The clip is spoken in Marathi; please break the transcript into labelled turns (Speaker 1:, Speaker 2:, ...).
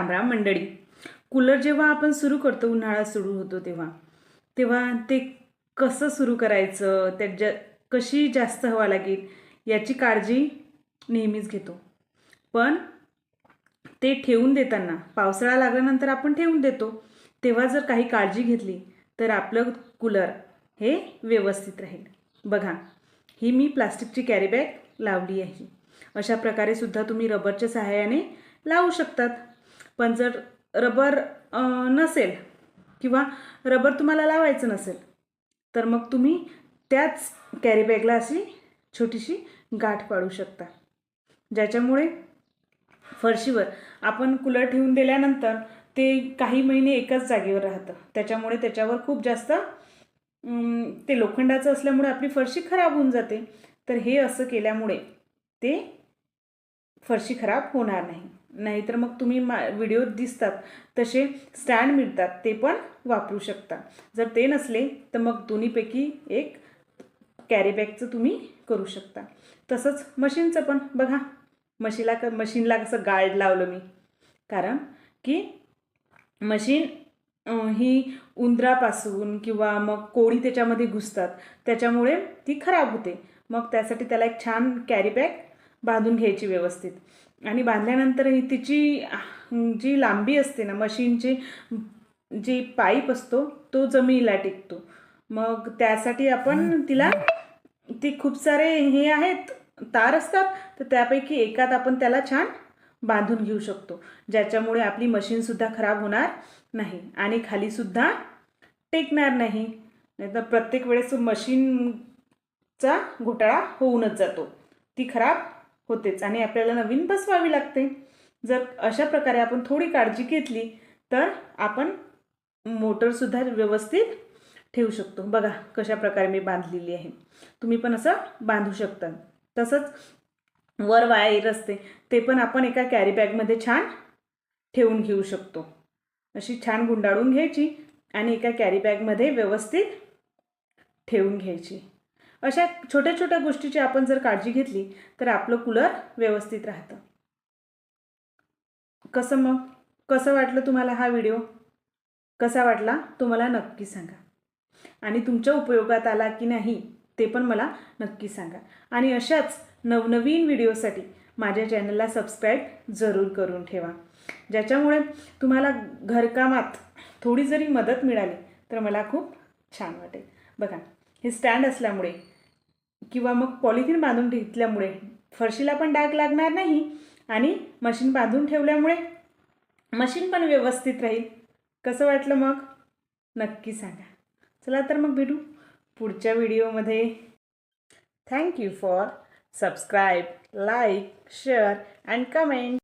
Speaker 1: मंडळी. कूलर जेव्हा आपण सुरू करतो उन्हाळा सुरू होतो तेव्हा तेव्हा ते कसं सुरू करायचं त्याच्या कशी जास्त हवा लागेल याची काळजी नेहमीच घेतो. पण ते ठेवून देताना पावसाळा लागल्यानंतर आपण ठेवून देतो तेव्हा जर काही काळजी घेतली तर आपलं कूलर हे व्यवस्थित राहील. बघा ही मी प्लास्टिकची कॅरीबॅग लावली आहे. अशा प्रकारे सुद्धा तुम्ही रबरच्या सहाय्याने लावू शकतात. पण जर रबर नसेल किंवा रबर तुम्हाला लावायचं नसेल तर मग तुम्ही त्याच कॅरीबॅगला अशी छोटीशी गाठ पाडू शकता. ज्याच्यामुळे फरशीवर आपण कूलर ठेवून दिल्यानंतर ते काही महिने एकाच जागेवर राहतं. त्याच्यामुळे त्याच्यावर खूप जास्त ते लोखंडाचं असल्यामुळे आपली फरशी खराब होऊन जाते. तर हे असं केल्यामुळे ते फरशी खराब होणार नाही. नाहीतर मग तुम्ही मा व्हिडिओ दिसतात तसे स्टँड मिळतात ते पण वापरू शकता. जर ते नसले तर मग दोन्हीपैकी एक कॅरीबॅगचं तुम्ही करू शकता. तसंच मशीनचं पण बघा. मशीला क मशीनला कसं गार्ड लावलं मी. कारण की मशीन ही उंदरापासून किंवा मग कोळी त्याच्यामध्ये घुसतात त्याच्यामुळे ती खराब होते. मग त्यासाठी त्याला एक छान कॅरीबॅग बांधून घ्यायची व्यवस्थित. आणि बांधल्यानंतर ही तिची जी लांबी असते ना मशीनची जी पाईप असतो तो जमिनीला टिकतो. मग त्यासाठी आपण तिला ती खूप सारे हे आहेत तार असतात तर त्यापैकी एकात आपण त्याला छान बांधून घेऊ शकतो. ज्याच्यामुळे आपली मशीनसुद्धा खराब होणार नाही आणि खालीसुद्धा टेकणार नाही. नाहीतर प्रत्येक वेळेस मशीनचा घोटाळा होऊनच जातो. ती खराब होतेच. आणि आपल्याला नवीन बसवावी लागते. जर अशा प्रकारे आपण थोडी काळजी घेतली तर आपण मोटरसुद्धा व्यवस्थित ठेवू शकतो. बघा कशा प्रकारे मी बांधलेली आहे. तुम्ही पण असं बांधू शकता. तसंच वर वायर असते ते पण आपण एका कॅरी बॅगमध्ये छान ठेवून घेऊ शकतो. अशी छान गुंडाळून घ्यायची आणि एका कॅरी बॅगमध्ये व्यवस्थित ठेवून घ्यायची. अशा छोट्या छोट्या गोष्टीची आपण जर काळजी घेतली तर आपलं कूलर व्यवस्थित राहतं. कसं मग? कसं वाटलं तुम्हाला हा व्हिडिओ? कसा वाटला? तुम्हाला नक्की सांगा. आणि तुमच्या उपयोगात आला की नाही ते पण मला नक्की सांगा. आणि अशाच नवनवीन व्हिडिओसाठी माझ्या चॅनलला सबस्क्राईब जरूर करून ठेवा. ज्याच्यामुळे तुम्हाला घरकामात थोडी जरी मदत मिळाली तर मला खूप छान वाटेल. बघा हे स्टँड असल्यामुळे किंवा मग पॉलिथिन बांधून घेतल्यामुळे फरशीला पण डाग लागणार नाही आणि मशीन बांधून ठेवल्यामुळे मशीन पण व्यवस्थित राहील. कसं वाटलं मग? नक्की सांगा. चला तर मग भेटू पुढच्या व्हिडिओमध्ये. Thank you for subscribe like share and comment